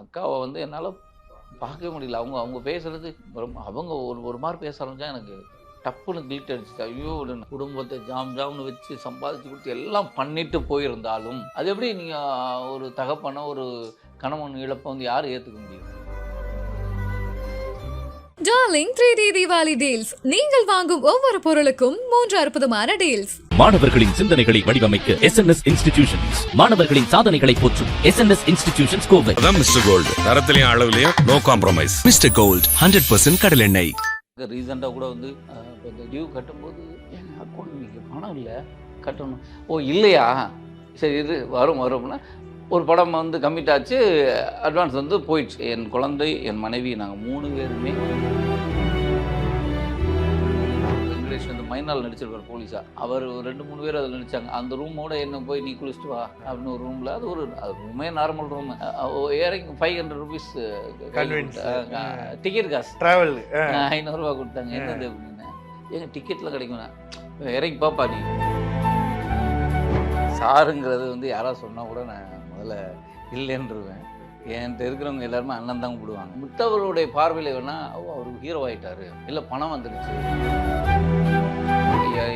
அக்காவை வந்து என்னால் பார்க்கவே முடியல. அவங்க அவங்க பேசுகிறது ரொம்ப அவங்க ஒரு ஒரு மாதிரி பேச ஆரம்பிச்சா எனக்கு டப்புன்னு கில்ட் அடிச்சுட்டு ஐயோ குடும்பத்தை ஜாம் ஜாம்னு வச்சு சம்பாதிச்சு கொடுத்து எல்லாம் பண்ணிட்டு போயிருந்தாலும் அது எப்படி நீங்கள் ஒரு தகப்பனை ஒரு கணவன் இழப்பை வந்து யார் ஏற்றுக்க முடியும்? Darling three D Deepavali deals நீங்கள் வாங்கும் ஒவ்வொரு பொருளுக்கும் மூன்று அற்புதமான டீல்ஸ் மாணவர்களின் சிந்தனைகளை வடிவமைக்க எஸ் என் எஸ் இன்ஸ்டிடியூஷன்ஸ் மாணவர்களின் சாதனைகளை போற்றும் S N S institutions Kovai. அதான் மிஸ்டர் கோல்டு தரத்திலையும் அளவுலையும் no compromise mister gold hundred percent கடலெண்ணெய் ரீசெண்டாக கூட வந்து டியூ கட்டும்போது அக்கௌண்ட் பணம் இல்லை? கட்டணும். ஓ இல்லையா? சரி இது வரும் வரும்னா ஒரு படம் வந்து கம்மிட் ஆச்சு அட்வான்ஸ் வந்து போயிடுச்சு. என் குழந்தை என் மனைவி நாங்கள் மூணு பேருமே. இங்கிலீஷ் வந்து மைனால் நடிச்சிருப்பார் போலீஸா அவர் ரெண்டு மூணு பேர் அதில் நடிச்சாங்க. அந்த ரூமோட என்ன போய் நீ குளிச்சுட்டு வா அப்படின்னு ஒரு ரூமில் அது ஒரு அது ரூமே நார்மல் ரூம் ஏறிங் ஃபைவ் ஹண்ட்ரட் ருபீஸ். டிக்கெட் காசு. டிராவல் ஐநூறுரூவா கொடுத்தாங்க. என்னது அப்படின்னு. எங்க டிக்கெட்டில் கிடைக்கும்ண்ணா இறங்கி பாப்பா நீ. சாருங்கிறது வந்து யாராவது சொன்னால் கூட நான் முதல்ல இல்லைன்றுவேன். என்கிட்ட இருக்கிறவங்க எல்லாருமே அண்ணன் தான் கூப்பிடுவாங்க. மித்தவருடைய பார்வையில் வேணா ஓ அவர் ஹீரோ ஆயிட்டாரு. இல்லை பணம் வந்துடுச்சு.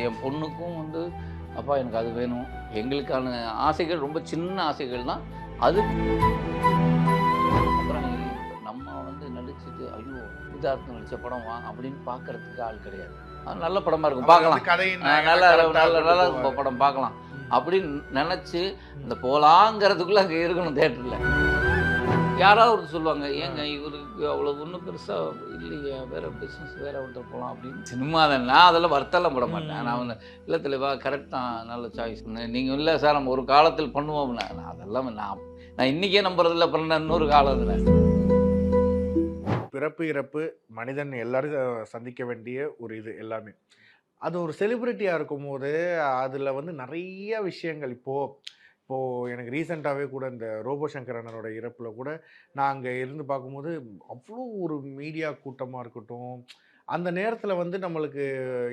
என் பொண்ணுக்கும் வந்து அப்பா எனக்கு அது வேணும். எங்களுக்கான ஆசைகள் ரொம்ப சின்ன ஆசைகள் தான். அது அப்புறம் நம்ம வந்து நடிச்சுட்டு ஐயோ சித்தார்த்தம் நடிச்ச படம் வா அப்படின்னு பார்க்கறதுக்கு ஆள் கிடையாது. அது நல்ல படமா இருக்கும். பார்க்கலாம் நல்ல நல்ல நல்ல படம் பார்க்கலாம் அப்படின்னு நினச்சி இந்த போகலாங்கிறதுக்குள்ளே அங்கே இருக்கணும் தேட்டரில் யாராவது ஒருத்தர் சொல்லுவாங்க ஏங்க இவருக்கு அவ்வளோ ஒன்றும் பெருசாக இல்லையே வேற பிஸ்னஸ் வேற ஒருத்தர் போகலாம் அப்படின்னு. சினிமா தான் நான் அதெல்லாம் வருத்தெல்லாம் போட மாட்டேன். நான் வந்து இல்லை தெளிவா கரெக்ட் தான் நல்ல சாய்ஸ் நீங்கள் இல்லை சார் நம்ம ஒரு காலத்தில் பண்ணுவோம்னா நான் அதெல்லாம் நான் நான் இன்றைக்கே நம்புறதில்ல பண்ண இன்னொரு காலத்தில் பிறப்பு இறப்பு மனிதன் எல்லாரும் சந்திக்க வேண்டிய ஒரு இது எல்லாமே. அது ஒரு செலிப்ரிட்டியாக இருக்கும்போது அதில் வந்து நிறைய விஷயங்கள். இப்போது இப்போது எனக்கு ரீசெண்டாகவே கூட இந்த ரோபோ சங்கர் அண்ணனோட இறப்பில் கூட நான் அங்கே இருந்து பார்க்கும்போது அவ்வளோ ஒரு மீடியா கூட்டமாக இருக்கட்டும் அந்த நேரத்தில் வந்து நம்மளுக்கு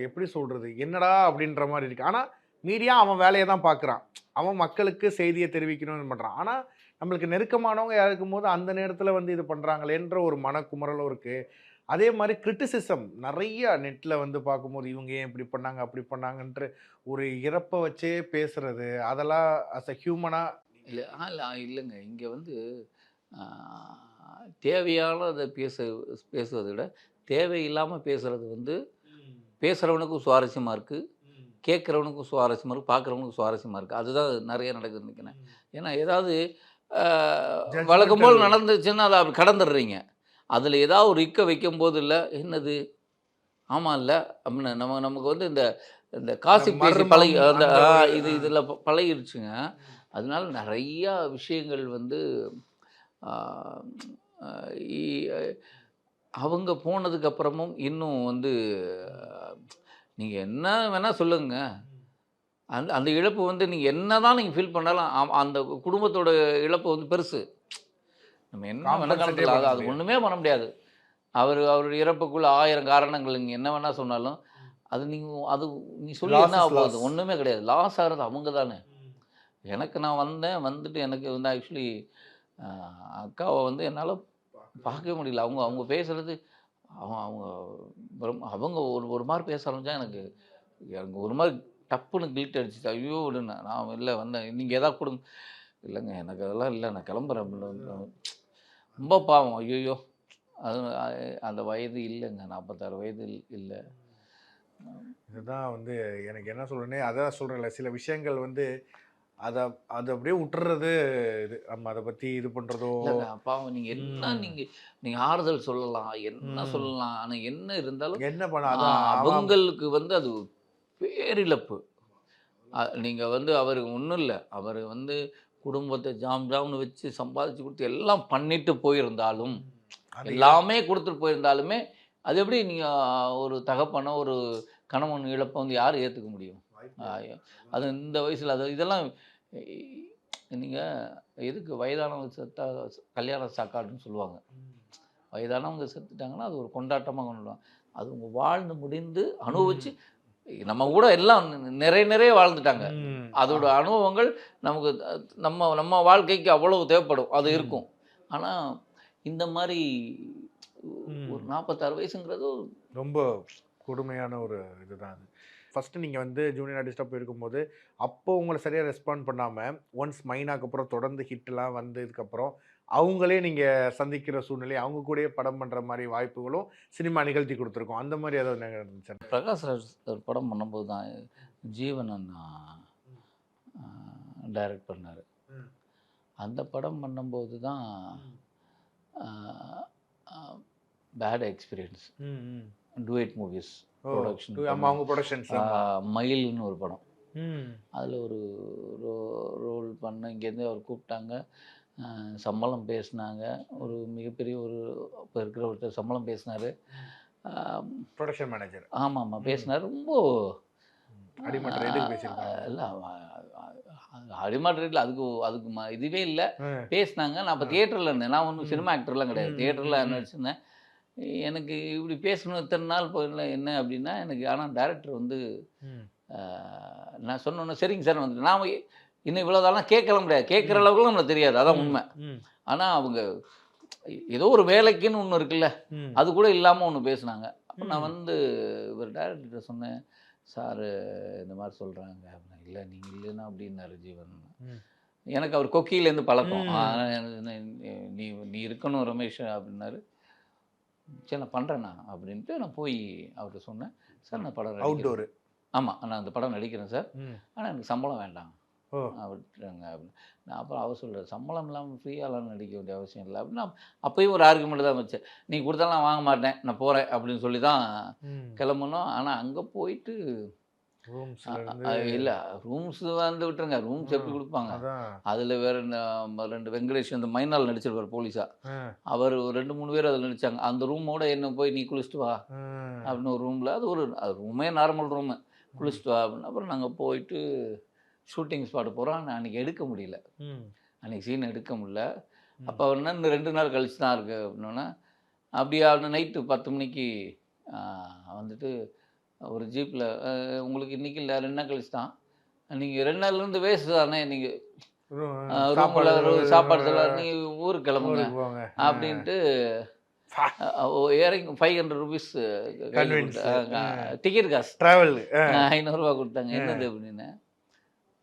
எப்படி சொல்கிறது என்னடா அப்படின்ற மாதிரி இருக்குது ஆனால் மீடியா அவன் வேலையை தான் பார்க்குறான். அவன் மக்களுக்கு செய்தியை தெரிவிக்கணும்னு பண்ணுறான் ஆனால் நம்மளுக்கு நெருக்கமானவங்க யார் இருக்கும்போது அந்த நேரத்தில் வந்து இது பண்ணுறாங்களேன்ற ஒரு மனக்குமுறலும் இருக்குது அதே மாதிரி கிரிட்டிசிசம். நிறைய நெட்டில் வந்து பார்க்கும்போது இவங்க ஏன் இப்படி பண்ணாங்க அப்படி பண்ணாங்கன்ற ஒரு இறப்பை வச்சே பேசுறது. அதெல்லாம் அஸ் அ ஹியூமனாக இல்லை ஆ இல்லை இல்லைங்க. இங்கே வந்து ஆ, தேவையானதை பேச பேசுவதை விட தேவையில்லாமல் பேசுகிறது வந்து பேசுகிறவனுக்கும் சுவாரஸ்யமாக இருக்குது கேட்குறவனுக்கும் சுவாரஸ்யமாக இருக்குது பார்க்குறவனுக்கும் சுவாரஸ்யமாக இருக்குது அதுதான் நிறைய நடக்குது நினைக்கிறேன். ஏன்னா ஏதாவது. வழக்கம் போல் நடந்துச்சுன்னா அதை அப்படி கடந்துடுறீங்க அதில் ஏதாவது ஒரு இக்க வைக்கும்போது இல்லை என்னது? ஆமாம் இல்லை அப்படின்னு நம்ம நமக்கு வந்து இந்த இந்த காசி பேசி பழகி அந்த இது இதில் பழகிருச்சுங்க. அதனால நிறையா விஷயங்கள் வந்து அவங்க போனதுக்கு அப்புறமும் இன்னும் வந்து நீங்கள் என்ன வேணால் சொல்லுங்க. அந்த அந்த இழப்பு வந்து நீங்கள் என்ன தான் நீங்கள் ஃபீல் பண்ணாலும் அந்த குடும்பத்தோட இழப்பு வந்து பெருசு. நம்ம என்ன வேணா Compensate காரணத்தில் அது அது. ஒன்றுமே பண்ண முடியாது. அவர் அவருடைய இறப்புக்குள்ள ஆயிரம் காரணங்கள் நீங்கள் என்ன வேணால் சொன்னாலும் அது நீங்கள் அது நீ சொல்லி என்ன is ஆக போகுது loss. ஒன்றுமே கிடையாது. லாஸ் ஆகிறது அவங்க தானே. எனக்கு நான் வந்தேன் வந்துட்டு எனக்கு வந்து ஆக்சுவலி அக்காவை வந்து என்னால் பார்க்கவே முடியல. அவங்க அவங்க பேசுகிறது அவங்க அவங்க அவங்க ஒரு ஒரு மாதிரி பேச ஆரம்பிச்சா எனக்கு எனக்கு ஒரு மாதிரி டப்புன்னு கில்ட் அடிச்சுட்டு ஐயோ நான் இல்லை வந்தேன். நீங்கள் எதாவது கொடுங்க. இல்லைங்க எனக்கு அதெல்லாம் இல்லை. நான் கிளம்புறேன். ரொம்ப பாவம். ஐயோ அது அந்த வயது இல்லைங்க. நாற்பத்தாறு வயது இல்லை. இதுதான் வந்து எனக்கு என்ன சொல்றேனே அதான் சொல்கிறேன்ல சில விஷயங்கள் வந்து அதை அதை அப்படியே விட்டுறது இது. நம்ம அதை பற்றி இது பண்ணுறதோ பாவம். நீங்கள் என்ன. நீங்கள் நீங்கள் ஆறுதல் சொல்லலாம். என்ன. சொல்லலாம்? ஆனால் என்ன இருந்தாலும் என்ன பண்ண அவங்களுக்கு வந்து அது பேரிழப்பு. நீங்கள் வந்து அவர் ஒன்றும் இல்லை. அவர் வந்து குடும்பத்தை ஜாம் ஜாம்னு வச்சு சம்பாதிச்சு கொடுத்து எல்லாம் பண்ணிட்டு போயிருந்தாலும் எல்லாமே கொடுத்துட்டு போயிருந்தாலுமே அது எப்படி நீங்கள் ஒரு தகப்பனோ ஒரு கணவன் இழப்பை வந்து யார் ஏற்றுக்க முடியும்? அது இந்த வயசில் அது இதெல்லாம் நீங்கள் எதுக்கு வயதானவங்க செத்தா கல்யாண சாக்காடுன்னு சொல்லுவாங்க. வயதானவங்க செத்துட்டாங்கன்னா அது ஒரு கொண்டாட்டமாக கொண்டாடுவாங்க. அது உங்க வாழ்ந்து முடிந்து அனுபவிச்சு நம்ம கூட எல்லாம் நிறைய நிறைய வாழ்ந்துட்டாங்க. அதோட அனுபவங்கள் நமக்கு நம்ம நம்ம வாழ்க்கைக்கு அவ்வளவு தேவைப்படும். அது இருக்கும். ஆனால் இந்த மாதிரி. ஒரு நாற்பத்தாறு வயசுங்கிறது ரொம்ப கொடுமையான ஒரு இதுதான் அது. ஃபஸ்ட்டு நீங்கள் வந்து ஜூனியர் ஆர்டிஸ்டாக போயிருக்கும்போது அப்போ உங்களை சரியாக ரெஸ்பாண்ட் பண்ணாமல் ஒன்ஸ் மைனாக்கு அப்புறம் தொடர்ந்து ஹிட்லாம் வந்ததுக்கப்புறம் அவங்களே நீங்கள் சந்திக்கிற சூழ்நிலை அவங்க கூடயே படம் பண்ணுற மாதிரி வாய்ப்புகளும் சினிமா நிகழ்த்தி கொடுத்துருக்கோம். அந்த மாதிரி ஏதாவது நடந்துச்சு? பிரகாஷ் ராஜ் ஒரு படம் பண்ணும்போது தான் ஜீவன் அண்ணா டைரக்ட் பண்ணார். அந்த படம் பண்ணும்போது தான் பேட் எக்ஸ்பீரியன்ஸ் டுவேட் மூவிஸ் Production ஆமாம் அவங்க ப்ரொடக்ஷன்ஸ் மயில்னு ஒரு படம். ம். அதில் ஒரு ரோ ரோல் பண்ண இங்கேருந்து அவர் கூப்பிட்டாங்க. சம்பளம் பேசினாங்க. ஒரு மிகப்பெரிய ஒரு இப்போ இருக்கிற ஒருத்தர் சம்பளம் பேசினார். ப்ரொடக்ஷன் மேனேஜர் ஆமாம் ஆமாம் பேசினார். ரொம்ப இல்லை அடிமாட் ரேட்டில் அதுக்கு அதுக்கு இதுவே இல்லை. பேசினாங்க. நான் அப்போ தியேட்டரில் இருந்தேன். நான் ஒன்றும். சினிமா ஆக்டர்லாம் கிடையாது. தியேட்டரில். நடிச்சிருந்தேன். எனக்கு இப்படி பேசணும் இத்தனை நாள் போயிடல என்ன அப்படின்னா எனக்கு ஆனால் டேரக்டர் வந்து நான் சொன்னோன்னே சரிங்க சார் வந்துட்டு நான் இன்னும் இவ்வளோதெல்லாம் கேட்கல முடியாது கேட்குற அளவுக்கு நம்மளுக்கு தெரியாது. அதான் உண்மை. ஆனால் அவங்க ஏதோ ஒரு வேலைக்குன்னு ஒன்று இருக்குல்ல. அது கூட இல்லாமல் ஒன்று பேசுனாங்க. அப்போ நான். வந்து இவர் டேரக்டர்கிட்ட சொன்னேன் சார் இந்த மாதிரி சொல்கிறாங்க அப்படின்னா இல்லை நீங்கள் இல்லைன்னா அப்படின்னாரு ஜீவன். எனக்கு அவர் கொக்கியிலேருந்து பழக்கம். நீ- நீ இருக்கணும் ரமேஷ் அப்படின்னாரு. சரி நான் பண்ணுறேண்ணா அப்படின்ட்டு நான் போய் அவர்கிட்ட சொன்னேன். சார் நான் படம் அவுட்டோரு ஆமாம் நான் அந்த படம் நடிக்கிறேன் சார். ஆனால் எனக்கு சம்பளம் வேண்டாம். ஓ. விட்டுருங்க அப்படின்னு நான் அப்புறம் அவர் சொல்கிறார் சம்பளம் இல்லாமல் ஃப்ரீயாலாம் நடிக்க வேண்டிய அவசியம் இல்லை அப்படின்னா அப்போயும் ஒரு ஆர்குமெண்ட் தான் வச்சேன் நீ கொடுத்தாலும் நான் வாங்க மாட்டேன் நான் போகிறேன் அப்படின்னு சொல்லி தான். கிளம்பணும் ஆனால் அங்கே போயிட்டு இல்லை ரூம்ஸ் வந்து விட்டுருங்க ரூம்ஸ் எப்படி. கொடுப்பாங்க அதில் வேற இந்த ரெண்டு வெங்கடேஷ் அந்த மைனால் நடிச்சிருப்பார் போலீஸா. அவர் ரெண்டு மூணு பேர் அதில் நடிச்சாங்க அந்த ரூமோட என்ன போய் நீ குளிச்சுட்டு வா. அப்படின்னு ஒரு ரூமில் அது ஒரு அது ரூமே நார்மல் ரூமு குளிச்சுட்டு வா அப்படின்னு அப்புறம் நாங்கள் போயிட்டு ஷூட்டிங் ஸ்பாட் போகிறோம் அன்றைக்கி எடுக்க முடியல. அன்றைக்கி சீன் எடுக்க முடியல. அப்போ என்ன இந்த ரெண்டு நாள் கழிச்சு தான் இருக்குது அப்படின்னா அப்படியே அவனு நைட்டு பத்து மணிக்கு வந்துட்டு ஒரு ஜீப்பில் உங்களுக்கு இன்றைக்கி இல்லை ரெண்டு நாள் கழிச்சு தான் நீங்கள் ரெண்டு நாள்லேருந்து வேஸ்ட் தானே நீங்கள் ரூமில் சாப்பாடு செல்லாம் நீங்கள் ஊருக்கு கிளம்புங்க. அப்படின்ட்டு இறங்கி ஃபைவ் ஹண்ட்ரட் ருபீஸ். டிக்கெட் காசு. டிராவல் ஐநூறுரூவா கொடுத்தாங்க. என்னது அப்படின்னு.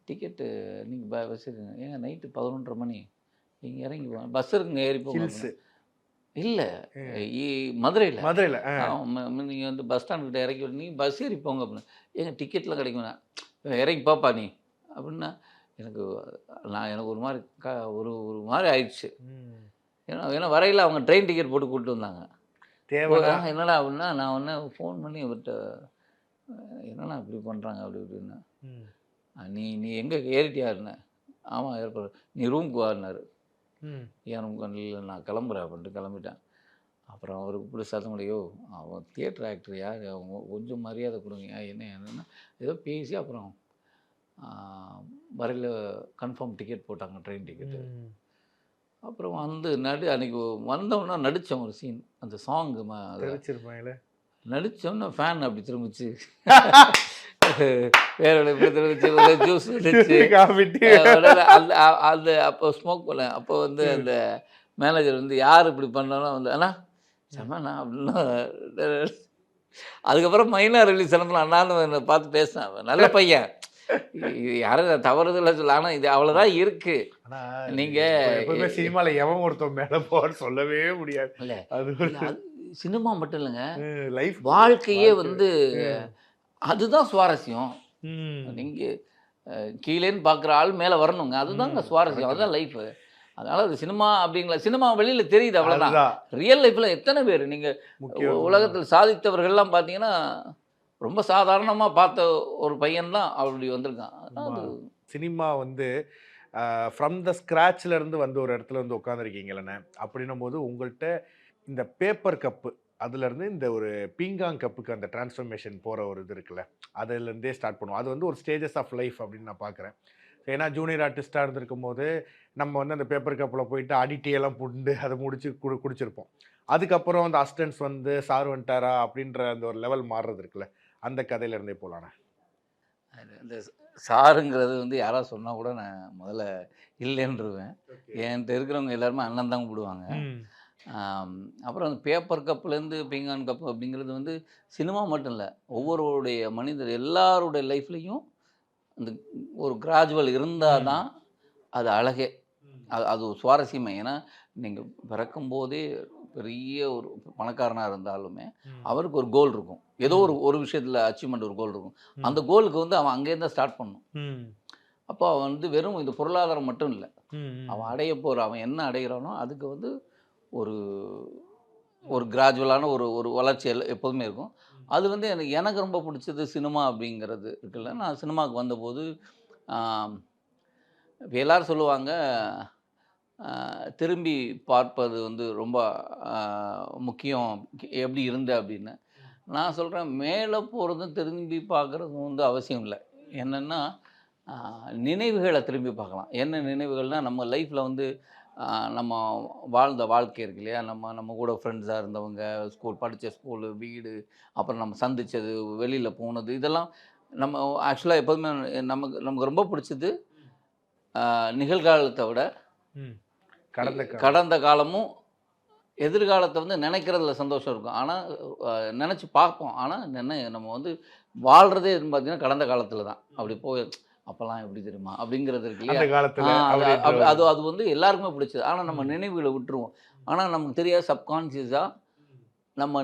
டிக்கெட்டு நீங்கள் பஸ் ஏங்க நைட்டு பதினொன்றரை மணி. நீங்கள் இறங்கி போங்க பஸ் இருக்குங்க ஏறி போங்க இல்லை மதுரையில். மதுரையில. நீங்கள் வந்து பஸ் ஸ்டாண்டுக்கிட்ட இறக்கி விட்டு நீங்கள் பஸ் ஏறி போங்க அப்படின்னு ஏங்க டிக்கெட்லாம் கிடைக்கும்னா இறங்கி பாப்பா நீ அப்படின்னா எனக்கு நான் எனக்கு ஒரு மாதிரி க ஒரு ஒரு மாதிரி ஆயிடுச்சு. ஏன்னா ஏன்னா வரையில் அவங்க ட்ரெயின் டிக்கெட் போட்டு கூப்பிட்டு வந்தாங்க. என்னடா அப்படின்னா நான் ஒன்று ஃபோன் பண்ணி அவர்கிட்ட என்னடா இப்படி பண்ணுறாங்க அப்படி இப்படின்னு. ம். "ஆ, நீ நீ எங்கே ஏறிட்டியாருன்னு ஆமாம் ஏற்பாடு நீ ரூமுக்கு வாடினாரு. என் ரூமுக்கு இல்லை நான் கிளம்புறேன் அப்படின்ட்டு கிளம்பிட்டேன். அப்புறம் அவருக்கு இப்படி சத்தம் முடியோ அவன் தியேட்டர் ஆக்டர் யார் அவங்க கொஞ்சம் மரியாதை கொடுங்க. "ஆ, என்ன என்னன்னா? ஏதோ பேசி அப்புறம் வரையில் கன்ஃபார்ம் டிக்கெட் போட்டாங்க ட்ரெயின் டிக்கெட்டு. அப்புறம் வந்து நடி அன்றைக்கி வந்தோன்னா நடித்தோம் ஒரு சீன் அந்த சாங்கு நடிச்சோன்னே ஃபேன் அப்படி திரும்பிச்சு. வேற ஜூஸ் வந்துச்சு காஃபி டீ. அஹ் அந்த அ- அந்த அப்போ ஸ்மோக் பண்ணேன். அப்போ வந்து அந்த மேனேஜர் வந்து யார் இப்படி பண்ணாலும் வந்து அண்ணா செம்மண்ணா அப்படின்னா அதுக்கப்புறம் மைனா ரிலீஸ் அனுப்பலாம் அண்ணான்னு என்னை பார்த்து பேசினேன். நல்ல பையன். யாரும் தவறுதல்ல சொல்ல. ஆனால் இது அவ்வளோதான் இருக்கு. ஆனா நீங்க எப்பவுமே சினிமால எவன் ஒருத்தன் மேல போன்னு சொல்லவே முடியாது. இல்ல அது இல்ல, அது சினிமா மட்டும் இல்லைங்க. லைஃப் வாழ்க்கையே வந்து அதுதான் சுவாரஸ்யம். ம். நீங்க அஹ், கீழேன்னு பார்க்குற ஆள் மேலே வரணுங்க. அதுதாங்க சுவாரஸ்யம். அதுதான் லைஃப். அதனால அது சினிமா அப்படிங்களா சினிமா வெளியில தெரியுது அவ்வளவுதான். அதுதான். ரியல் லைஃப்ல எத்தனை பேர்? நீங்க முக்கியம் உலகத்தில் சாதித்தவர்கள்லாம் பார்த்தீங்கன்னா ரொம்ப சாதாரணமா பார்த்த ஒரு பையன் தான் அப்படி வந்திருக்கான். சினிமா வந்து ஃப்ரம் த ஸ்க்ராட்ச்ல இருந்து வந்து ஒரு இடத்துல வந்து உட்காந்துருக்கீங்களே அப்படின்னும் போது உங்கள்கிட்ட இந்த பேப்பர் கப்பு அதுலேருந்து இந்த ஒரு பீங்காங் கப்புக்கு அந்த டிரான்ஸ்ஃபர்மேஷன் போகிற ஒரு இது இருக்குல்ல அதுலேருந்தே ஸ்டார்ட் பண்ணுவோம். அது வந்து ஒரு ஸ்டேஜஸ் ஆஃப் லைஃப் அப்படின்னு நான் பார்க்குறேன் ஏன்னா ஜூனியர் ஆர்டிஸ்டாக இருந்திருக்கும் போது நம்ம வந்து அந்த பேப்பர் கப்பில் போயிட்டு அடிட்டி எல்லாம் புண்டு அதை முடிச்சு குடி குடிச்சிருப்போம். அதுக்கப்புறம் அந்த அசிஸ்டன்ஸ் வந்து சார் வந்துட்டாரா? அப்படின்ற அந்த ஒரு லெவல் மாறுறது இருக்குல்ல அந்த கதையில இருந்தே போகலாண்ணே இந்த சாருங்கிறது வந்து யாராவது சொன்னால் கூட நான் முதல்ல இல்லைன்றுவேன். என்கிட்ட இருக்கிறவங்க எல்லாருமே அண்ணன் தான் கூப்பிடுவாங்க அப்புறம் அந்த பேப்பர் கப்லேருந்து பீங்கான் கப் அப்படிங்கிறது வந்து சினிமா மட்டும் இல்லை ஒவ்வொருவருடைய மனிதர் எல்லாருடைய லைஃப்லேயும் அந்த ஒரு கிராஜுவல் இருந்தால் தான் அது அழகே. அது அது ஒரு சுவாரஸ்யமே. ஏன்னா நீங்கள் பிறக்கும் போதே பெரிய ஒரு பணக்காரனாக இருந்தாலுமே. அவருக்கு ஒரு கோல் இருக்கும். ஏதோ ஒரு ஒரு விஷயத்தில் அச்சீவ்மெண்ட் ஒரு கோல் இருக்கும். அந்த கோலுக்கு வந்து அவன் அங்கேருந்து ஸ்டார்ட் பண்ணும். அப்போ அவன் வந்து வெறும் இது பொருளாதாரம் மட்டும் இல்லை. அவன் அடைய போகிற அவன் என்ன அடைகிறானோ அதுக்கு வந்து ஒரு ஒரு கிராஜுவலான ஒரு ஒரு வளர்ச்சி எப்போதுமே இருக்கும். அது வந்து எனக்கு எனக்கு ரொம்ப பிடிச்சது சினிமா அப்படிங்கிறது இருக்குல்ல. நான் சினிமாவுக்கு வந்தபோது இப்ப எல்லாரும் சொல்லுவாங்க திரும்பி பார்ப்பது வந்து ரொம்ப முக்கியம். எப்படி இருந்த அப்படின்னு. நான் சொல்கிறேன் மேலே போகிறதும் திரும்பி பார்க்குறதும் வந்து அவசியம் இல்லை. என்னென்னா நினைவுகளை திரும்பி பார்க்கலாம். என்ன நினைவுகள்னால் நம்ம லைஃப்பில் வந்து நம்ம வாழ்ந்த வாழ்க்கை இருக்கு இல்லையா நம்ம நம்ம கூட ஃப்ரெண்ட்ஸாக இருந்தவங்க ஸ்கூல் படித்த ஸ்கூலு வீடு அப்புறம் நம்ம சந்தித்தது வெளியில் போனது இதெல்லாம் நம்ம ஆக்சுவலாக எப்போதுமே நமக்கு நமக்கு ரொம்ப பிடிச்சது நிகழ்காலத்தை விட. கடந்த. கடந்த காலமும் எதிர்காலத்தை வந்து நினைக்கிறதுல சந்தோஷம் இருக்கும் ஆனால் நினச்சி பார்ப்போம் ஆனால் என்ன நம்ம வந்து வாழ்கிறதே பார்த்தீங்கன்னா கடந்த காலத்தில் தான் அப்படி போய் அப்போல்லாம் எப்படி தெரியுமா? அப்படிங்கிறது இருக்கு இல்லையா? அது- அது வந்து எல்லாருக்குமே பிடிச்சது. ஆனால் நம்ம நினைவுகளை விட்டுருவோம். ஆனால் நமக்கு தெரியாது சப்கான்சியஸாக நம்ம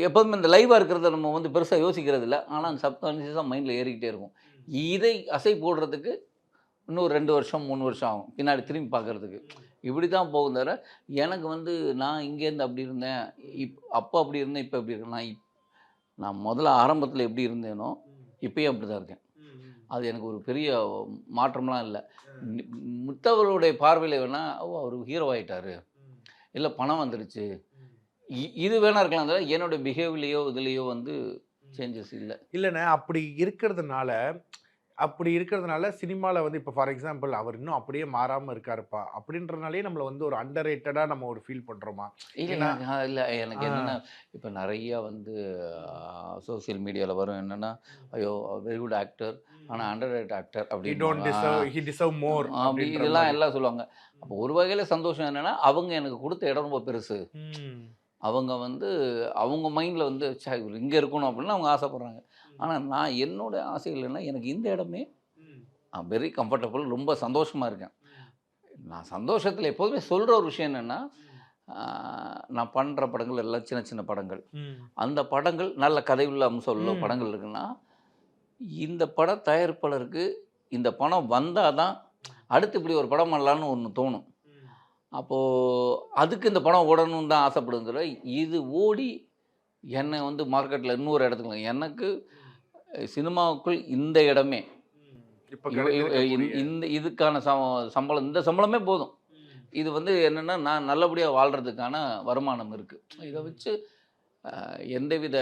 எப்போதுமே இந்த லைவாக இருக்கிறத நம்ம வந்து பெருசாக யோசிக்கிறது இல்லை. ஆனால் சப்கான்சியஸாக மைண்டில் ஏறிக்கிட்டே இருக்கும். இதை அசை போடுறதுக்கு இன்னும் ரெண்டு வருஷம் மூணு வருஷம் ஆகும். பின்னாடி திரும்பி பார்க்கறதுக்கு. இப்படி தான் போகும் தவிர எனக்கு வந்து நான் இங்கேருந்து அப்படி இருந்தேன். இப் அப்போ அப்படி இருந்தேன் இப்போ எப்படி இருக்கேன்? நான் இப் நான் முதல்ல ஆரம்பத்தில் எப்படி இருந்தேனோ இப்பயும் அப்படி தான் இருக்கேன். அது எனக்கு ஒரு பெரிய மாற்றம்லாம் இல்லை. மித்தவர்களுடைய பார்வையில் வேணால் ஓ அவர் ஹீரோ ஆயிட்டாரு. இல்லை பணம் வந்துடுச்சு. இ- இது வேணா இருக்கலாம். தவிர என்னுடைய பிஹேவியர்லேயோ இதுலேயோ வந்து சேஞ்சஸ் இல்லை. இல்லைண்ணே அப்படி இருக்கிறதுனால அப்படி இருக்கிறதுனால சினிமாவில் வந்து இப்போ ஃபார் எக்ஸாம்பிள் அவர் இன்னும் அப்படியே மாறாமல் இருக்காருப்பா அப்படின்றனாலே நம்மளை வந்து ஒரு அண்டர் ரேட்டடாக நம்ம ஒரு ஃபீல் பண்ணுறோமா இல்லை இல்லை எனக்கு. என்னென்னா இப்போ நிறைய வந்து சோஷியல் மீடியாவில் வரும் என்னென்னா ஐயோ வெரி குட் ஆக்டர் ஆனால் under rate actor he deserve more அப்படி இதெல்லாம் எல்லாம் சொல்லுவாங்க. அப்போ ஒரு வகையில் சந்தோஷம் என்னென்னா அவங்க எனக்கு கொடுத்த இடம் ரொம்ப பெருசு. அவங்க வந்து அவங்க மைண்டில் வந்து இங்கே இருக்கணும் அப்படின்னு அவங்க ஆசைப்பட்றாங்க. ஆனால் நான் என்னோட ஆசைகள் என்ன எனக்கு இந்த இடமே வெரி கம்ஃபர்டபுள் ரொம்ப சந்தோஷமாக இருக்கேன். நான் சந்தோஷத்தில் எப்போதுமே சொல்கிற ஒரு விஷயம் என்னென்னா நான் பண்ணுற படங்கள் எல்லாம் சின்ன சின்ன படங்கள். அந்த படங்கள் நல்ல கதையுள்ள அம்சம் உள்ள. படங்கள் இருக்குன்னா இந்த பட தயாரிப்பாளருக்கு இந்த பணம் வந்தால் தான் அடுத்து இப்படி ஒரு படம் பண்ணலான்னு ஒன்று தோணும். அப்போது அதுக்கு இந்த படம் ஓடணும்னு தான் ஆசைப்படுங்கிற இது ஓடி என்னை வந்து மார்க்கெட்டில் இன்னொரு இடத்துக்கு எனக்கு சினிமாவுக்குள் இந்த இடமே. இப்போ இந்த- இதுக்கான சம்- சம்பளம் இந்த சம்பளமே போதும். இது வந்து என்னென்னா நான் நல்லபடியாக வாழ்கிறதுக்கான வருமானம் இருக்குது இதை வச்சு எந்தவித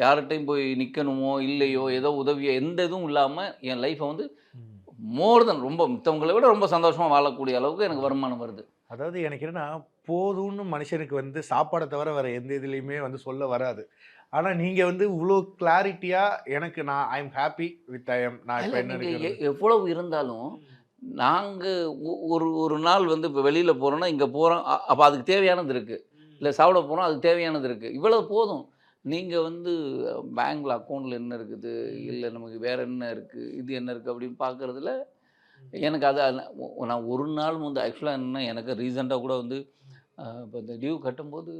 யார்கிட்டையும் போய் நிற்கணுமோ இல்லையோ ஏதோ உதவியோ எந்த இதுவும் இல்லாமல் என் லைஃப்பை வந்து மோர் தென் ரொம்ப மித்தவங்களை விட ரொம்ப சந்தோஷமாக வாழக்கூடிய அளவுக்கு எனக்கு வருமானம் வருது. அதாவது எனக்கு என்னன்னா போதும்னு மனுஷனுக்கு வந்து சாப்பாடை தவிர வேற எந்த இதுலையுமே வந்து சொல்ல வராது. ஆனா நீங்க வந்து இவ்வளோ கிளாரிட்டியா எனக்கு நான் I am happy with I am நான் இப்போ என்ன எவ்வளவு இருந்தாலும் நாங்கள் ஒரு ஒரு நாள் வந்து இப்போ வெளியில் போகிறோன்னா இங்கே போகிறோம் அப்போ அதுக்கு தேவையானது இருக்குது இல்லை சாப்பிட போகிறோம் அதுக்கு தேவையானது இருக்குது இவ்வளவு போதும். நீங்கள் வந்து பேங்க்கில் அக்கௌண்ட்டில் என்ன இருக்குது? இல்லை நமக்கு வேறு என்ன இருக்குது இது என்ன இருக்குது அப்படின்னு பார்க்குறதுல எனக்கு அது நான் ஒரு நாள் வந்து ஆக்சுவலாக என்ன எனக்கு ரீசெண்டாக கூட வந்து இப்போ இந்த டியூ கட்டும்போது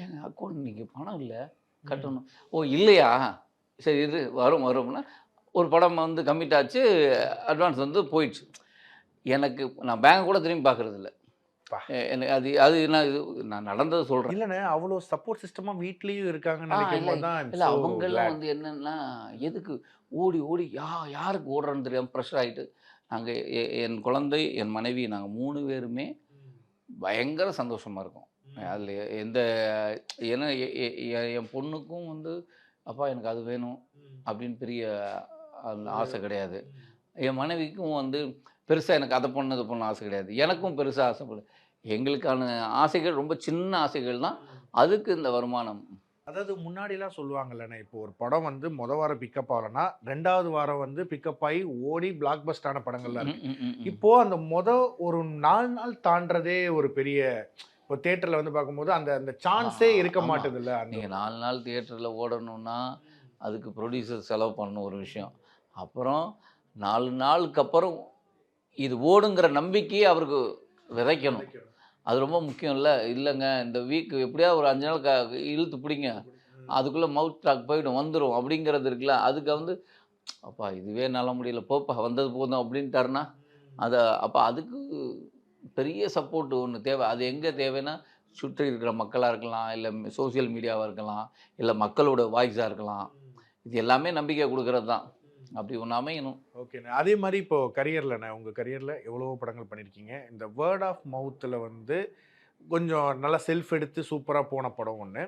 எங்கள் அக்கௌண்ட் இன்றைக்கி பணம் இல்லை கட்டணும். ஓ இல்லையா? சரி இது வரும் வரும்னா ஒரு படம் வந்து கம்மிட் ஆச்சு அட்வான்ஸ் வந்து போயிடுச்சு. எனக்கு நான் பேங்க் கூட திரும்பி பார்க்கறது இல்லை பா. எனக்கு அது அது நான் இது நான் நடந்ததை சொல்கிறேன் இல்லைண்ணே அவ்வளோ சப்போர்ட் சிஸ்டமா வீட்லயும் இருக்காங்கன்னு நினைக்கும் தான் இல்லை அவங்கெல்லாம். வந்து என்னன்னா எதுக்கு ஓடி ஓடி யா யாருக்கு ஓடுறன்னு தெரியாமல் ப்ரெஷர் ஆகிட்டு நாங்கள் என் குழந்தை என் மனைவி நாங்கள் மூணு பேருமே பயங்கர சந்தோஷமாக இருக்கோம். அதில் எந்த ஏன்னா என் பொண்ணுக்கும் வந்து அப்பா எனக்கு அது வேணும் அப்படின்னு பெரிய ஆசை கிடையாது. என் மனைவிக்கும் வந்து பெருசாக எனக்கு அதை பண்ண இது பண்ண ஆசை கிடையாது எனக்கும் பெருசாக ஆசைப்படு எங்களுக்கான ஆசைகள் ரொம்ப சின்ன ஆசைகள் தான் அதுக்கு இந்த வருமானம் அதாவது முன்னாடிலாம் சொல்லுவாங்கல்லண்ணே இப்போ ஒரு படம் வந்து முத வாரம் பிக்கப் ஆகலைன்னா ரெண்டாவது வாரம் வந்து பிக்கப் ஆகி ஓடி பிளாக் பஸ்டான படங்கள்லாம். இப்போ அந்த முத ஒரு நாலு நாள் தாண்டறதே ஒரு பெரிய இப்போ தேட்டர்ல வந்து பார்க்கும்போது அந்த அந்த சான்ஸே இருக்க ஆமா. மாட்டுது இல்ல அந்த நீங்கள் நாலு நாள் தியேட்டரில் ஓடணும்னா அதுக்கு ப்ரொடியூசர் செலவு பண்ணணும் ஒரு விஷயம் அப்புறம் நாலு நாளுக்கு அப்புறம் இது ஓடுங்கிற நம்பிக்கையை அவருக்கு விதைக்கணும். அது ரொம்ப முக்கியம் இல்லை இல்லைங்க இந்த வீக் எப்படியா ஒரு அஞ்சு நாள் க இழுத்து பிடிங்க. அதுக்குள்ளே மவுத் டாக் போயிடும் வந்துடும் அப்படிங்கிறது இருக்குல்ல. அதுக்கு வந்து அப்பா இதுவே நல்ல முடியல. போப்பா வந்தது போதும் அப்படின்ட்டாருன்னா அதை அப்போ அதுக்கு பெரிய சப்போர்ட் ஒன்று தேவை. அது எங்கே தேவைன்னா சுற்றி இருக்கிற மக்களாக இருக்கலாம் இல்லை சோஷியல் மீடியாவாக இருக்கலாம் இல்லை மக்களோட வாய்ஸாக இருக்கலாம். இது எல்லாமே நம்பிக்கை கொடுக்கறது தான் அப்படி ஒன்று அமையணும். ஓகேண்ணே அதே மாதிரி இப்போ கரியர்லண்ணே உங்க கரியர்ல எவ்வளவோ படங்கள் பண்ணியிருக்கீங்க இந்த வேர்ட் ஆஃப் மவுத்தில் வந்து கொஞ்சம் நல்லா செல்ஃப் எடுத்து சூப்பராக போன படம் ஒன்று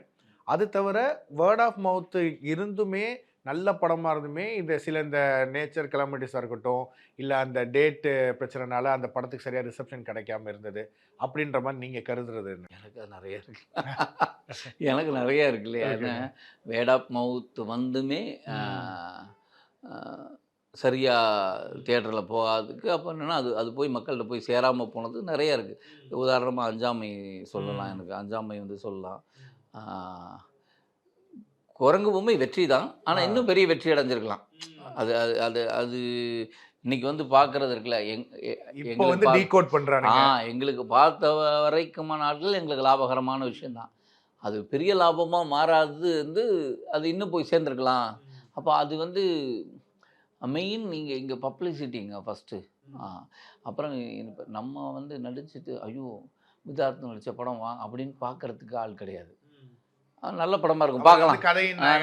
அது தவிர வேர்ட் ஆஃப் மவுத்து இருந்துமே நல்ல படமாக இருந்துமே இந்த சில இந்த நேச்சர் கிளம்பிட்டிஸாக இருக்கட்டும் இல்லை அந்த டேட்டு பிரச்சனைனால அந்த படத்துக்கு சரியாக ரிசப்ஷன் கிடைக்காம இருந்தது அப்படின்ற மாதிரி நீங்கள் கருதுறது? எனக்கு நிறைய இருக்கு. எனக்கு நிறைய இருக்கு இல்லையா? வேட் ஆஃப் மவுத் வந்துமே ஆஹ், ஆஹ், சரியா தியேட்டரில் போகாததுக்கு அப்போ என்னன்னா அது அது போய் மக்கள்கிட்ட போய் சேராமல் போனது நிறைய இருக்குது உதாரணமாக அஞ்சாமை சொல்லலாம். எனக்கு. அஞ்சாமை வந்து சொல்லலாம். குரங்கு பொம்மை வெற்றி தான். ஆனால். இன்னும் பெரிய வெற்றி அடைஞ்சிருக்கலாம். அது அது அது அது இன்னைக்கு வந்து பார்க்கறது இருக்குல்ல. எங் வந்து டீகோட் பண்ணுறாங்க ஆ எங்களுக்கு பார்த்த வரைக்குமான நாட்கள் எங்களுக்கு லாபகரமான விஷயம்தான். அது பெரிய லாபமாக மாறாதது வந்து அது இன்னும் போய் சேர்ந்துருக்கலாம். அப்போ அது வந்து மெயின் நீங்கள் இங்கே பப்ளிசிட்டிங்க ஃபஸ்ட்டு அப்புறம் நம்ம வந்து நடிச்சிட்டு ஐயோ விதார்த்தம் நடித்த படம் வா அப்படின்னு பார்க்கறதுக்கு ஆள் கிடையாது. நல்ல படமாக இருக்கும். பார்க்கலாம்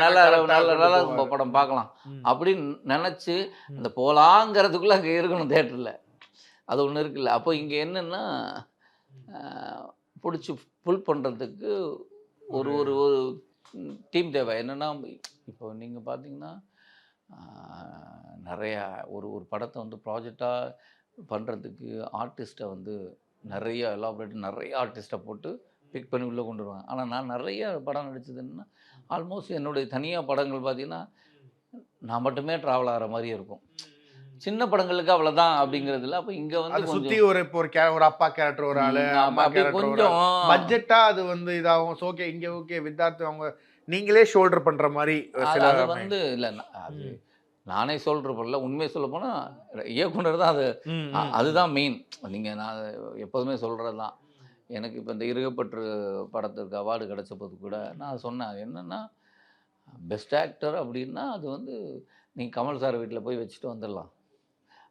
நல்ல நல்ல நல்லா இருக்கும் படம் பார்க்கலாம் அப்படின்னு நினச்சி அந்த போலாங்கிறதுக்குள்ளே அங்கே இருக்கணும் தேட்டரில் அது ஒன்று இருக்குல்ல அப்போ இங்கே என்னென்னா பிடிச்சி புல் பண்ணுறதுக்கு ஒரு ஒரு ஒரு டீம் தேவை. என்னென்னா இப்போ நீங்கள் பார்த்தீங்கன்னா நிறையா ஒரு ஒரு படத்தை வந்து ப்ராஜெக்டாக பண்ணுறதுக்கு ஆர்டிஸ்ட்டை வந்து நிறைய எலாபரேட் நிறைய ஆர்டிஸ்ட்டை போட்டு பிக் பண்ணி உள்ளே கொண்டு வருவாங்க. ஆனால் நான் நிறைய படம் நடிச்சதுன்னா ஆல்மோஸ்ட் என்னுடைய தனியாக படங்கள் பார்த்தீங்கன்னா நான் மட்டுமே ட்ராவல் ஆகிற மாதிரி இருக்கும். சின்ன படங்களுக்கு அவ்வளோதான் அப்படிங்கிறதுல. அப்போ இங்கே வந்து கொஞ்சம் ஒரு இப்போ ஒரு கே- ஒரு அப்பா கேரக்டர் ஒரு ஆளு கொஞ்சம் பட்ஜெட்டா அது வந்து இதாகும். ஓகே இங்க ஓகே வித்தார்த்து அவங்க நீங்களே ஷோல்டர் பண்ற மாதிரி அது- சில அது வந்து இல்லை அது. நானே சொல்கிறப்பல உண்மையை சொல்ல போனால் இயக்குனர் தான் அது. அதுதான் மெயின் நீங்கள் நான் எப்போதுமே சொல்கிறது தான். எனக்கு இப்போ இந்த இருகப்பற்று படத்துக்கு அவார்டு கிடைச்ச போது கூட நான் சொன்னேன் என்னென்னா பெஸ்ட் ஆக்டர் அப்படின்னா அது வந்து நீங்கள் கமல் சார் வீட்டில் போய் வச்சுட்டு வந்துடலாம்.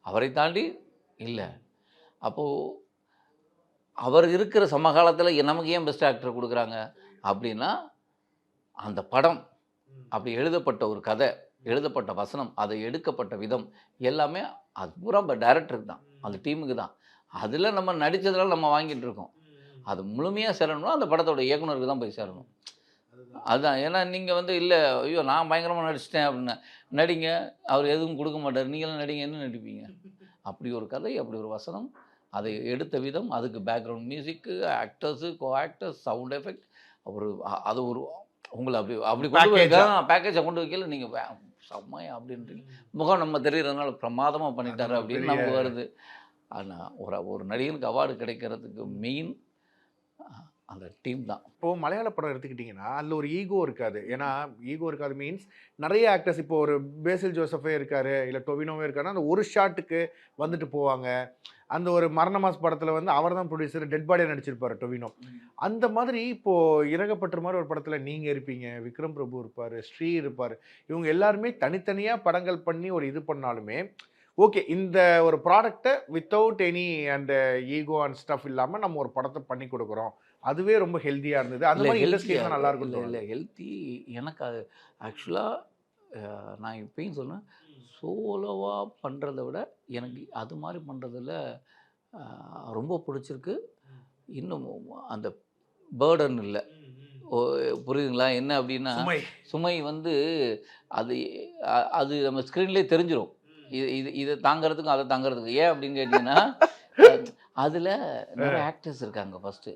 அவரை தாண்டி இல்லை. அப்போது அவர் இருக்கிற சமகாலத்தில் நமக்கு ஏன் பெஸ்ட் ஆக்டர் கொடுக்குறாங்க? அப்படின்னா அந்த படம் அப்படி எழுதப்பட்ட ஒரு கதை எழுதப்பட்ட வசனம் அதை எடுக்கப்பட்ட விதம் எல்லாமே அது பூரா டைரக்டருக்கு தான். அந்த டீமுக்கு தான். அதில் நம்ம நடித்ததுனால நம்ம வாங்கிட்டு இருக்கோம். அது முழுமையாக சேரணும்னா அந்த படத்தோட இயக்குனருக்கு தான் போய் சேரணும். அதுதான். ஏன்னா நீங்கள் வந்து இல்லை ஐயோ நான் பயங்கரமாக நடிச்சிட்டேன் அப்படின்னா நடிங்க. அவர் எதுவும் கொடுக்க மாட்டார். நீங்களும் நடிங்க என்ன நடிப்பீங்க? அப்படி ஒரு கதை அப்படி ஒரு வசனம் அதை எடுத்த விதம் அதுக்கு background music actors co actors sound effect ஒரு அது ஒரு உங்களை அப்படி அப்படி கொண்டு? வைக்கலாம் பேக்கேஜை கொண்டு வைக்கல நீங்கள் செம்மையா அப்படின்றீங்க. முகம் நம்ம தெரியறதுனால பிரமாதமாக பண்ணிட்டாரு அப்படின்னு நமக்கு வருது. ஆனால் ஒரு ஒரு நடிகனுக்கு அவார்டு கிடைக்கிறதுக்கு மெயின் அந்த டீம் தான். இப்போது மலையாள படம் எடுத்துக்கிட்டிங்கன்னா அதில் ஒரு ஈகோ இருக்காது. ஏன்னா ஈகோ இருக்காது மீன்ஸ் நிறைய ஆக்டர்ஸ் இப்போ ஒரு பேசில் ஜோசஃபே இருக்கார் இல்லை டொவினோவே இருக்காருன்னா அந்த ஒரு ஷாட்டுக்கு வந்துட்டு போவாங்க. அந்த ஒரு மரணமாஸ் படத்தில் வந்து அவர் தான் ப்ரொடியூசர் டெட் பாடியாக நடிச்சிருப்பார் டொவினோ. அந்த மாதிரி இப்போது இறகப்பட்ட மாதிரி ஒரு படத்தில் நீங்கள் இருப்பீங்க. விக்ரம் பிரபு இருப்பார் ஸ்ரீ இருப்பார். இவங்க எல்லாருமே தனித்தனியாக படங்கள் பண்ணி ஒரு இது பண்ணாலுமே ஓகே இந்த ஒரு ப்ராடக்டை வித்தவுட் எனி அந்த ஈகோ அண்ட் ஸ்டஃப் இல்லாமல் நம்ம ஒரு படத்தை பண்ணி கொடுக்குறோம். அதுவே ரொம்ப ஹெல்த்தியாக இருந்தது. அந்த மாதிரி healthy இண்டஸ்ட்ரி ஆ- நல்லா இருக்கும் இல்ல ஹெல்த்தி எனக்கு அது ஆக்சுவலாக நான் இப்பயும் சொன்னேன் சோலோவாக பண்ணுறத விட எனக்கு அது மாதிரி பண்ணுறதுல ரொம்ப பிடிச்சிருக்கு. இன்னும் அந்த பேர்டன் இல்லை. புரியுதுங்களா? என்ன அப்படின்னா சுமை. வந்து அது அது நம்ம ஸ்க்ரீன்லேயே தெரிஞ்சிடும் இது இது இதை தாங்கிறதுக்கும் அதை தாங்கிறதுக்கும். ஏன் அப்படின்னு கேட்டிங்கன்னா அதில் நிறைய ஆக்டர்ஸ் இருக்காங்க ஃபஸ்ட்டு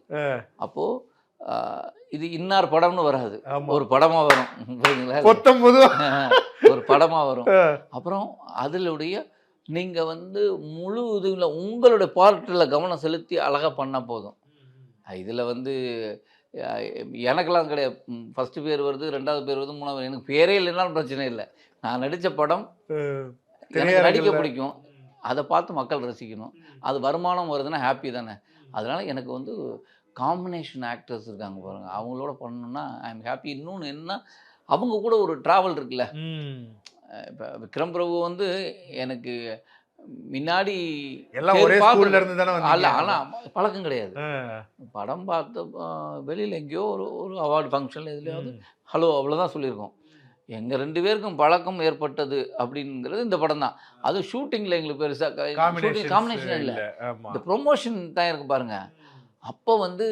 அப்போது ஆஹ், இது இன்னார் படம்னு வராது. ஒரு படமாக வரும். பொதுவா. ஒரு படமாக வரும். அப்புறம் அதிலுடைய நீங்கள் வந்து முழு இதில் உங்களுடைய பார்ட்டில் கவனம் செலுத்தி அழகாக பண்ணால் போதும். இதில் வந்து எனக்கெல்லாம் கிடையாது. ஃபஸ்ட்டு பேர் வருது ரெண்டாவது பேர் வருது மூணாவது எனக்கு பேரே இல்லைனாலும் பிரச்சனை இல்லை. நான் நடித்த படம் எனக்கு நடிக்க பிடிக்கும். அதை பார்த்து மக்கள் ரசிக்கணும். அது வருமானம் வருதுன்னா ஹாப்பி தானே. அதனால எனக்கு வந்து காம்பினேஷன் ஆக்டர்ஸ் இருக்காங்க பாருங்க. அவங்களோட பண்ணணும்னா ஐ எம் ஹாப்பி இன்னொன்று என்ன அவங்க கூட ஒரு ட்ராவல் இருக்குல்ல. இப்போ விக்ரம் பிரபு வந்து எனக்கு முன்னாடி எல்லாம் ஒரே ஸ்கூல்ல இருந்து தானே அல்ல ஆனால் பழக்கம் கிடையாது. படம் பார்த்து வெளியில் எங்கேயோ ஒரு ஒரு அவார்டு ஃபங்க்ஷனில் எதுலையாவது. ஹலோ அவ்வளோதான் சொல்லியிருக்கோம். எங்கள் ரெண்டு பேருக்கும் பழக்கம் ஏற்பட்டது அப்படிங்கிறது இந்த படம் தான். அது ஷூட்டிங்கில் எங்களுக்கு பெருசாக Combinations காம்பினேஷன் இல்லை. இந்த ப்ரொமோஷன் தான் இருக்கு பாருங்க. அப்போ வந்து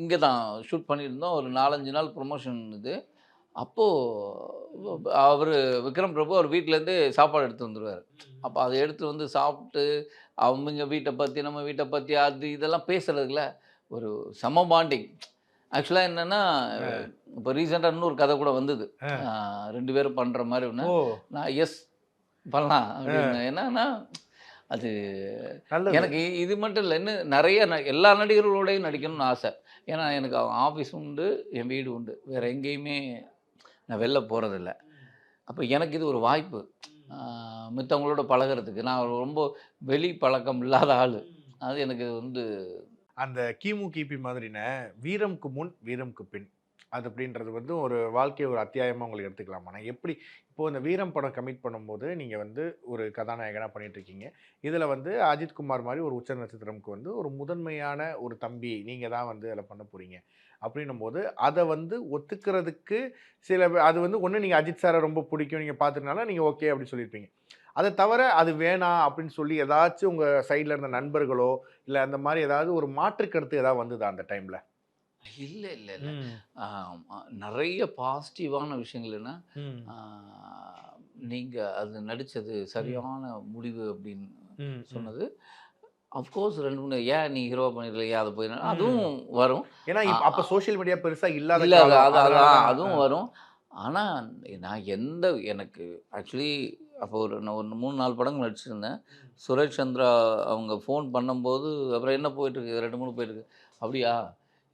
இங்கே தான் ஷூட் பண்ணியிருந்தோம். ஒரு நாலஞ்சு நாள் ப்ரொமோஷன் இது. அப்போது அவர் விக்ரம் பிரபு அவர் வீட்டிலேருந்து சாப்பாடு எடுத்து வந்துடுவார் அப்போ அதை எடுத்து வந்து சாப்பிட்டு அவங்க வீட்டை பற்றி நம்ம வீட்டை பற்றி அது இதெல்லாம் பேசுறதுல ஒரு சம பாண்டிங் ஆக்சுவலாக என்னென்னா இப்போ ரீசெண்டாக இன்னொரு கதை கூட வந்தது. ரெண்டு பேரும் பண்ணுற மாதிரி ஒன்று நான் எஸ் பண்ணலாம் அப்படின்னு. என்னன்னா அது எனக்கு இது மட்டும் இல்லை இன்னும் நிறைய எல்லா நடிகர்களோடையும் நடிக்கணும்னு ஆசை. ஏன்னா எனக்கு ஆஃபீஸ் உண்டு என் வீடு உண்டு. வேறு எங்கேயுமே நான் வெளில போகிறதில்ல அப்போ எனக்கு இது ஒரு வாய்ப்பு. மித்தவங்களோட பழகுறதுக்கு. நான் ரொம்ப வெளி பழக்கம் இல்லாத ஆள். அது எனக்கு வந்து அந்த கிமு கிபி மாதிரின வீரம்க்கு முன் வீரம்க்கு பின். அது அப்படின்றது வந்து ஒரு வாழ்க்கையை ஒரு அத்தியாயமாக உங்களுக்கு எடுத்துக்கலாமா. நான் எப்படி இப்போது இந்த வீரம் படம் கமிட் பண்ணும்போது நீங்கள் வந்து ஒரு கதாநாயகனாக பண்ணிகிட்ருக்கீங்க இதில் வந்து அஜித் குமார் மாதிரி ஒரு உச்ச நட்சத்திரம்க்கு வந்து ஒரு முதன்மையான ஒரு தம்பி நீங்கள் தான் வந்து அதில் பண்ண போகிறீங்க அப்படின்னும் போது அதை வந்து ஒத்துக்கிறதுக்கு சில அது வந்து ஒன்று நீங்கள் அஜித் சாரை ரொம்ப பிடிக்கும் நீங்கள் பார்த்துருனால நீங்கள் ஓகே அப்படி சொல்லியிருப்பீங்க அதை தவிர அது வேணாம் அப்படின்னு சொல்லி ஏதாச்சும் உங்கள் சைடில் இருந்த நண்பர்களோ இல்லை அந்த மாதிரி ஏதாவது ஒரு மாற்று கருத்து ஏதாவது வந்ததா அந்த டைமில்? இல்லை இல்லை இல்லை. நிறைய பாசிட்டிவான விஷயங்கள் என்ன நீங்கள் அது நடித்தது சரியான முடிவு அப்படின்னு சொன்னது. அஃப்கோர்ஸ் ரெண்டு மூணு ஏன் நீ ஹீரோ பண்ணிடலையா அது போய் அதுவும் வரும். ஏன்னா அப்ப சோஷியல் மீடியா பெருசா இல்லாத இல்லை. அது அதான் தான். அதுவும் வரும். ஆனால் நான் எந்த எனக்கு ஆக்சுவலி அப்போ ஒரு நான் ஒரு மூணு நாலு படங்கள் நடிச்சிருந்தேன். சுரேஷ் சந்திரா அவங்க ஃபோன் பண்ணும்போது அப்புறம் என்ன போயிட்டுருக்கு? ரெண்டு மூணு போயிட்டுருக்கு. அப்படியா?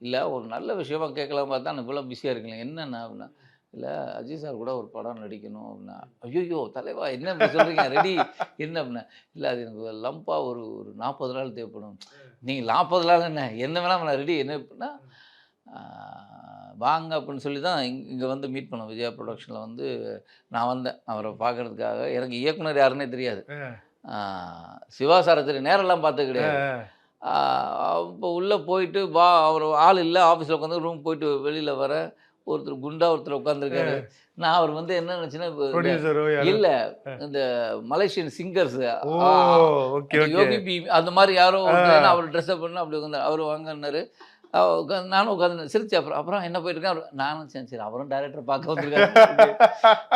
இல்லை ஒரு நல்ல விஷயமா கேட்கலாம் பார்த்தா நான் இவ்வளோ பிஸியாக இருக்கேன் என்னண்ணா? அப்படின்னா இல்லை அஜித் சார் கூட ஒரு படம் நடிக்கணும் அப்படின்னா ஐயோ தலைவா என்ன சொல்கிறீங்க ரெடி என்ன அப்படின்னா இல்லை அது எனக்கு லம்பாக ஒரு ஒரு நாற்பது நாள் தேவைப்படும். நீங்கள் நாற்பது நாள் என்ன என்ன வேணால் நான் ரெடி என்ன அப்படின்னா வாங்க அப்படின்னு சொல்லி தான் இங் இங்கே வந்து மீட் பண்ணோம். விஜயா ப்ரொடக்ஷனில் வந்து நான் வந்தேன். அவரை பார்க்கறதுக்காக. எனக்கு இயக்குனர் யாருன்னே தெரியாது. சிவா சாரை தெரியும் நேரெல்லாம் பார்த்தது கிடையாது. இப்போ உள்ளே போயிட்டு வா அவர் ஆள் இல்லை ஆஃபீஸில் உட்காந்து ரூம் போயிட்டு வெளியில் வர ஒருத்தர் குண்டா ஒருத்தர் உட்காந்துருக்காரு நான் அவர் வந்து என்ன நினச்சுன்னா இல்லை இந்த மலேசியன் சிங்கர்ஸ் யோகி பி அந்த மாதிரி யாரோ அவர் ட்ரெஸ்அப் பண்ணி அப்படி உட்காந்து அவர் வாங்கினாரு. உட்காந்து நானும் உட்காந்து சிரிச்சு அப்புறம் அப்புறம் என்ன போயிட்டுருக்கேன்? அவர் நானும் சரி சரி அவரும் டைரக்டர் பார்க்க வந்திருக்காரு.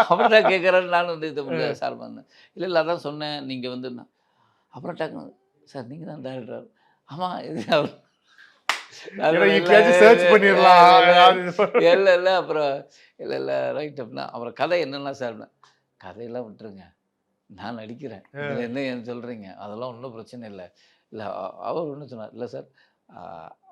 அவர் தான் கேட்குறாரு நானும் வந்து இது பண்ண சார் பண்ணேன் இல்லை இல்லை அதான் சொன்னேன் நீங்கள் வந்து நான் அப்புறம் டக்குனு சார் நீங்கள் தான் டைரக்டர் ஆமாம் இது அவர் சர்ச் பண்ணிடலாம். இல்லை இல்லை. அப்புறம் இல்லை இல்லை ரைட் அப்படின்னா அப்புறம் கதை என்னென்னா சார் கதையெல்லாம் விட்டுருங்க. நான் நடிக்கிறேன். என்ன ஏன் சொல்கிறீங்க அதெல்லாம் ஒன்றும் பிரச்சனை இல்லை. இல்லை அவர் ஒன்று சொன்னார். இல்லை சார்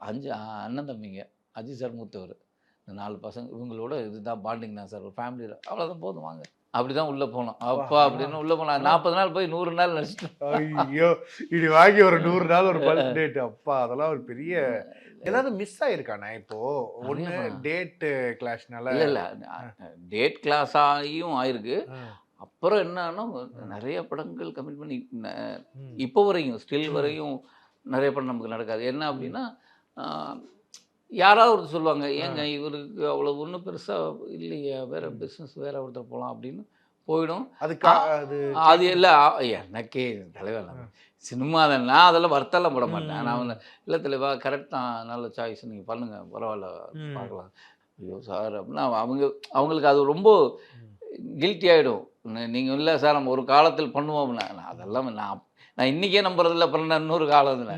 அஞ்சு அண்ணன் தம்பிங்க. அஜித் சார் மூத்தவர். இந்த நாலு பசங்க இவங்களோட இதுதான் பாண்டிங் தான் சார் ஒரு ஃபேமிலியில் அவ்வளோதான் போதும் வாங்க. அப்படி தான் உள்ளே போனோம். அப்பா அப்படின்னு உள்ளே போனோம். நாற்பது நாள் போய் நூறு நாள் நடிச்சிட்டோம். ஐயோ இப்படி வாங்கி ஒரு நூறு நாள் ஒரு பல்க் டேட் அப்பா அதெல்லாம் ஒரு பெரிய ஏதாவது மிஸ் ஆயிருக்கானே இப்போ? நிறைய. டேட் கிளாஷ்னால இல்லை இல்லை. டேட் கிளாஸ் ஆகியும் ஆயிருக்கு. அப்புறம் என்னன்னா நிறைய படங்கள் கமிட் பண்ணி இப்போ வரையும் ஸ்டில் வரையும் நிறைய படம் நமக்கு நடக்காது. என்ன அப்படின்னா யாராவது ஒருத்தர் சொல்லுவாங்க ஏங்க இவருக்கு அவ்வளோ ஒன்றும் பெருசாக இல்லையே வேற பிஸ்னஸ் வேற ஒருத்தர் போகலாம் அப்படின்னு போயிடும். அது அது எல்லாம் எனக்கே தலைவர் சினிமா தான் நான் அதெல்லாம் வருத்தம்லாம் போட மாட்டேன். நான் வந்து இல்லை தலைவா கரெக்ட் தான் நல்ல சாய்ஸ் நீங்கள் பண்ணுங்க பரவாயில்ல. பார்க்கலாம். ஐயோ சார் அப்படின்னா அவங்க அவங்களுக்கு அது ரொம்ப கில்ட்டி ஆகிடும் நீங்கள் இல்லை சார் நம்ம ஒரு காலத்தில் பண்ணுவோம்னா நான் அதெல்லாம் நான் நான் இன்றைக்கே நம்புறதில்ல நான் இன்னொரு காலம் இல்லை.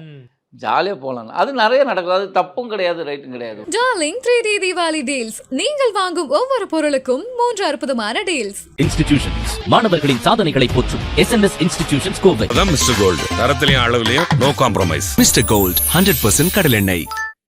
ஜாலியாக போகலாம் அது நிறைய நடக்கும் அது தப்பும் கிடையாது ரைட்டும் கிடையாது. Darling three D Deepavali deals நீங்கள் வாங்கும் ஒவ்வொரு பொருளுக்கும் மூன்று அற்புதமான டீல்ஸ் இன்ஸ்டிடியூஷன்ஸ் மாணவர்களின் சாதனைகளை போற்றும் SNS institutions Kovai. Mister gold தரத்திலையும் அளவுலயும் no compromise mister gold hundred percent கடலெண்ணெய்